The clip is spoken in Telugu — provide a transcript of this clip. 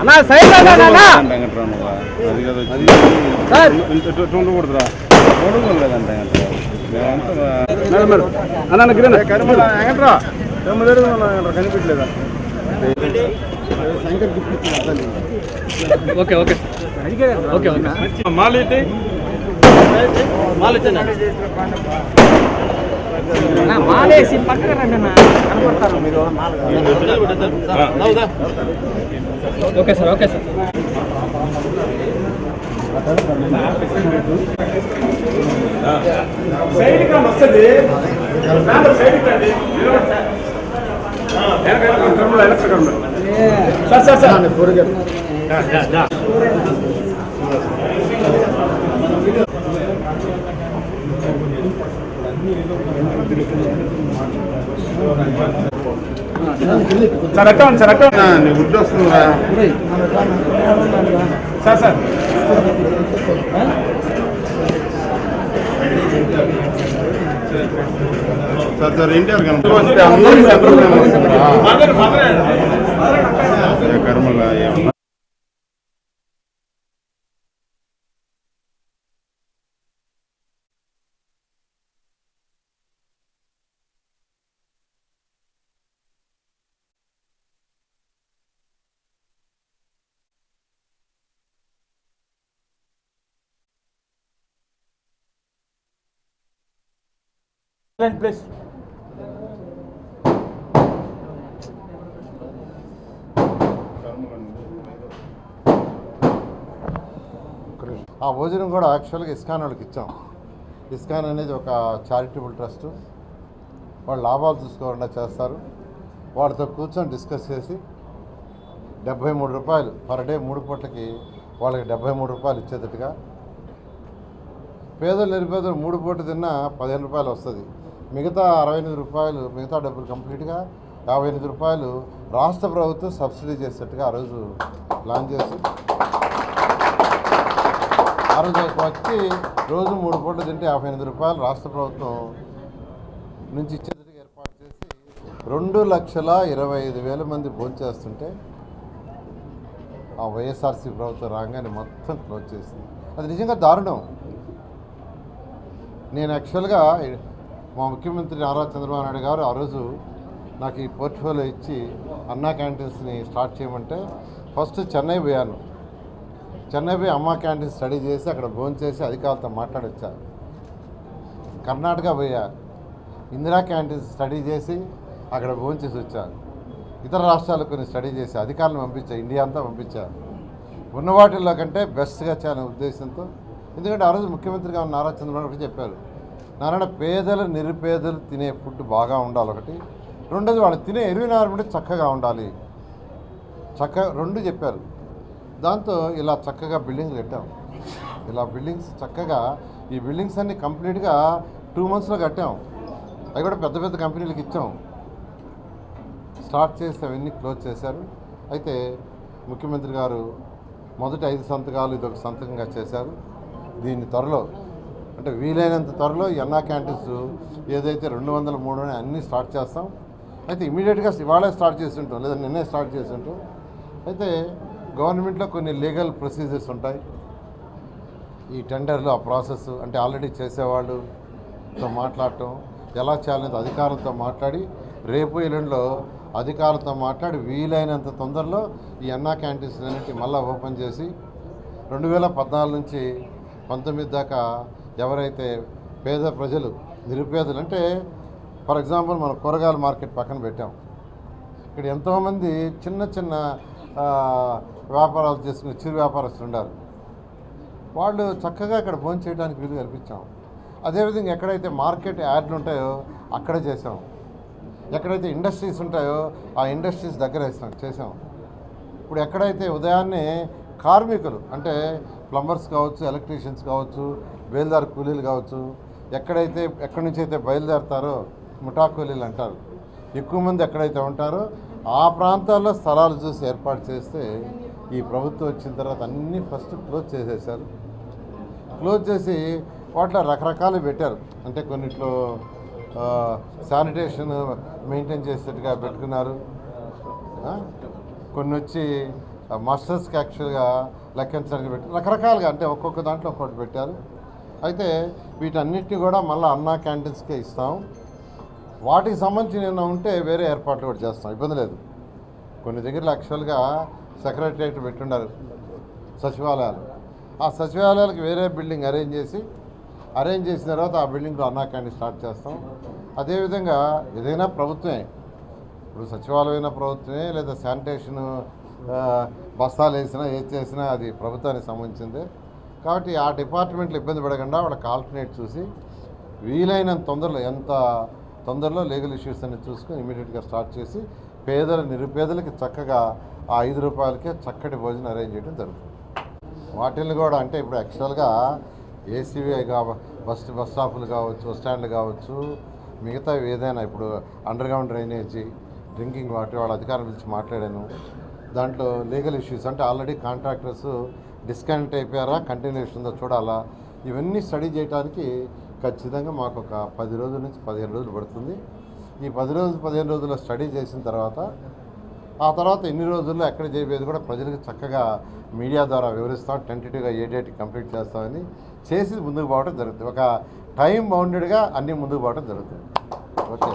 అన్నా సైడ్లో ఉన్నా, అన్నా. అది కదా అది సార్. ఉండకూడదురా ఉండకూడదు లేదంటే మేడం మేడం అన్న అన్న గిరణ కరిమల వెంకట్రా కనిపించలేదా Shankar gift okay okay okay okay మాలేటి అన్నా, మాలేసి పక్కన రండి అన్న. కనపడతారు మీరు. Okay sir okay sir. Sir sir sir. Sir అట్ట సార్ అట్ట గుడ్డు వస్తుందా sir sir sir sir NTR కనుక కర్మల ఏమన్నా ప్లీజ్ ఆ భోజనం కూడా యాక్చువల్గా ఇస్కాన్ వాళ్ళకి ఇచ్చాం. ఇస్కాన్ అనేది ఒక చారిటబుల్ ట్రస్ట్ వాళ్ళు లాభాలు చూసుకోకుండా చేస్తారు. వాళ్ళతో కూర్చొని డిస్కస్ చేసి డెబ్బై మూడు రూపాయలు పర్ డే మూడు పూట్లకి వాళ్ళకి డెబ్బై మూడు రూపాయలు ఇచ్చేటట్టుగా. పేదలు నిరుపేదలు మూడు పూట తిన్నా పదిహేను రూపాయలు వస్తుంది. మిగతా అరవై ఎనిమిది రూపాయలు మిగతా డబ్బులు కంప్లీట్గా యాభై ఎనిమిది రూపాయలు రాష్ట్ర ప్రభుత్వం సబ్సిడీ చేసేట్టుగా ఆ రోజు ప్లాన్ చేసి ఆ రోజు వచ్చి రోజు మూడు పూటలు తింటే యాభై ఎనిమిది రూపాయలు రాష్ట్ర ప్రభుత్వం నుంచి ఇచ్చేందుకు ఏర్పాటు చేసి రెండు లక్షల ఇరవై ఐదు వేల మంది భోంచేస్తుంటే ఆ వైఎస్ఆర్సీ ప్రభుత్వం రాగానే మొత్తం క్లోజ్ చేసింది. అది నిజంగా దారుణం. నేను యాక్చువల్గా మా ముఖ్యమంత్రి నారా చంద్రబాబు నాయుడు గారు ఆ రోజు నాకు ఈ పోర్ట్ఫోలియో ఇచ్చి అన్నా క్యాంటీన్స్ని స్టార్ట్ చేయమంటే ఫస్ట్ చెన్నై పోయాను. చెన్నై పోయి అమ్మా క్యాంటీన్ స్టడీ చేసి అక్కడ భోజనం చేసి అధికారులతో మాట్లాడొచ్చా. కర్ణాటక పోయా. ఇందిరా క్యాంటీన్ స్టడీ చేసి అక్కడ భోజనం చేసి వచ్చాను ఇతర రాష్ట్రాలు కొన్ని స్టడీ చేసి అధికారులను పంపించా ఇండియా అంతా పంపించా. ఉన్న వాటిల్లో కంటే బెస్ట్గా చేయాలనే ఉద్దేశంతో. ఎందుకంటే ఆ రోజు ముఖ్యమంత్రిగా ఉన్న నారా చంద్రబాబు చెప్పారు నారాయణ పేదలు నిరుపేదలు తినే ఫుడ్ బాగా ఉండాలి ఒకటి. రెండోది వాళ్ళు తినే ఎన్విరాన్మెంట్ చక్కగా ఉండాలి. చక్క రెండు చెప్పారు. దాంతో ఇలా చక్కగా బిల్డింగ్స్ కట్టాం. ఇలా బిల్డింగ్స్ చక్కగా ఈ బిల్డింగ్స్ అన్ని కంప్లీట్గా టూ మంత్స్లో కట్టాం. అవి కూడా పెద్ద పెద్ద కంపెనీలకు ఇచ్చాం. స్టార్ట్ చేసి అవన్నీ క్లోజ్ చేశారు. అయితే ముఖ్యమంత్రి గారు మొదటి ఐదు సంతకాలు ఇదొక సంతకంగా చేశారు. దీన్ని త్వరలో అంటే వీలైనంత త్వరలో ఎన్నా క్యాంటీన్స్ ఏదైతే రెండు వందల మూడు అని అన్నీ స్టార్ట్ చేస్తాం. అయితే ఇమీడియట్గా ఇవాళే స్టార్ట్ చేస్తుంటాం లేదా నిన్నే స్టార్ట్ చేస్తుంటాం అయితే గవర్నమెంట్లో కొన్ని లీగల్ ప్రొసీజర్స్ ఉంటాయి. ఈ టెండర్లు ఆ ప్రాసెస్ అంటే ఆల్రెడీ చేసేవాళ్ళుతో మాట్లాడటం ఎలా చేయాలనేది అధికారులతో మాట్లాడి రేపు ఎల్లుండిలో అధికారులతో మాట్లాడి వీలైనంత తొందరలో ఈ అన్నా క్యాంటీన్స్ అన్నిటి మళ్ళీ ఓపెన్ చేసి రెండు వేల పద్నాలుగు నుంచి పంతొమ్మిది దాకా ఎవరైతే పేద ప్రజలు నిరుపేదలు అంటే ఫర్ ఎగ్జాంపుల్ మనం కూరగాయల మార్కెట్ పక్కన పెట్టాం. ఇక్కడ ఎంతోమంది చిన్న చిన్న వ్యాపారాలు చేసుకునే చిరు వ్యాపారస్తులు ఉన్నారు వాళ్ళు చక్కగా ఇక్కడ భోజనం చేయడానికి వీలు కల్పించాం. అదేవిధంగా ఎక్కడైతే మార్కెట్ యాడ్లు ఉంటాయో అక్కడ చేసాం ఎక్కడైతే ఇండస్ట్రీస్ ఉంటాయో ఆ ఇండస్ట్రీస్ దగ్గర వేసాం చేసాం ఇప్పుడు ఎక్కడైతే ఉదయాన్నే కార్మికులు అంటే ప్లంబర్స్ కావచ్చు ఎలక్ట్రీషియన్స్ కావచ్చు బయలుదేరి కూలీలు కావచ్చు ఎక్కడైతే ఎక్కడి నుంచి అయితే బయలుదేరతారో ముఠా కూలీలు అంటారు. ఎక్కువ మంది ఎక్కడైతే ఉంటారో ఆ ప్రాంతాల్లో స్థలాలు చూసి ఏర్పాటు చేస్తే ఈ ప్రభుత్వం వచ్చిన తర్వాత అన్నీ ఫస్ట్ క్లోజ్ చేసేసారు క్లోజ్ చేసి వాటిలో రకరకాలు పెట్టారు. అంటే కొన్నిట్లో శానిటేషన్ మెయింటైన్ చేసేట్టుగా పెట్టుకున్నారు. కొన్ని వచ్చి మాస్టర్స్కి యాక్చువల్గా లెక్కించడానికి పెట్టి రకరకాలుగా అంటే ఒక్కొక్క దాంట్లో ఒక్కొక్కటి పెట్టారు. అయితే వీటన్నిటిని కూడా మళ్ళీ అన్నా క్యాంటీన్స్కే ఇస్తాం. వాటికి సంబంధించి ఏమైనా ఉంటే వేరే ఏర్పాట్లు కూడా చేస్తాం. ఇబ్బంది లేదు. కొన్ని దగ్గర యాక్చువల్గా సెక్రటరియట్ పెట్టుండారు సచివాలయాలు. ఆ సచివాలయాలకు వేరే బిల్డింగ్ అరేంజ్ చేసి అరేంజ్ చేసిన తర్వాత ఆ బిల్డింగ్లో అన్నా క్యాంటీన్ స్టార్ట్ చేస్తాం. అదేవిధంగా ఏదైనా ప్రభుత్వమే ఇప్పుడు సచివాలయమైన ప్రభుత్వమే లేదా శానిటేషన్ బస్తాలు వేసినా ఏది చేసినా అది ప్రభుత్వానికి సంబంధించిందే. కాబట్టి ఆ డిపార్ట్మెంట్లు ఇబ్బంది పడకుండా వాళ్ళకి ఆల్టర్నేట్ చూసి వీలైనంత తొందరలో ఎంత తొందరలో లీగల్ ఇష్యూస్ అన్ని చూసుకొని ఇమీడియట్గా స్టార్ట్ చేసి పేదల నిరుపేదలకి చక్కగా ఆ ఐదు రూపాయలకే చక్కటి భోజనం అరేంజ్ చేయడం జరుగుతుంది. వాటిల్ని కూడా అంటే ఇప్పుడు యాక్చువల్గా ఏసీవీ కావ బస్ బస్ స్టాపులు కావచ్చు బస్ స్టాండ్లు కావచ్చు మిగతా ఏదైనా ఇప్పుడు underground drainage drinking water వాళ్ళ అధికారం పిలిచి మాట్లాడాను. దాంట్లో లీగల్ ఇష్యూస్ అంటే ఆల్రెడీ కాంట్రాక్టర్స్ డిస్కనెక్ట్ అయిపోయారా కంటిన్యూషన్ ఉందో చూడాలా? ఇవన్నీ స్టడీ చేయడానికి ఖచ్చితంగా మాకు ఒక పది రోజుల నుంచి పదిహేను రోజులు పడుతుంది. ఈ పది రోజులు పదిహేను రోజుల్లో స్టడీ చేసిన తర్వాత ఆ తర్వాత ఎన్ని రోజుల్లో ఎక్కడ చేయబోయేది కూడా ప్రజలకు చక్కగా మీడియా ద్వారా వివరిస్తాం టెంటేటివ్గా ఏ డేట్ కంప్లీట్ చేస్తామని చేసి ముందుకు పోవడం జరుగుతుంది. ఒక టైం బౌండెడ్గా అన్నీ ముందుకు పోవడం జరుగుతుంది. ఓకే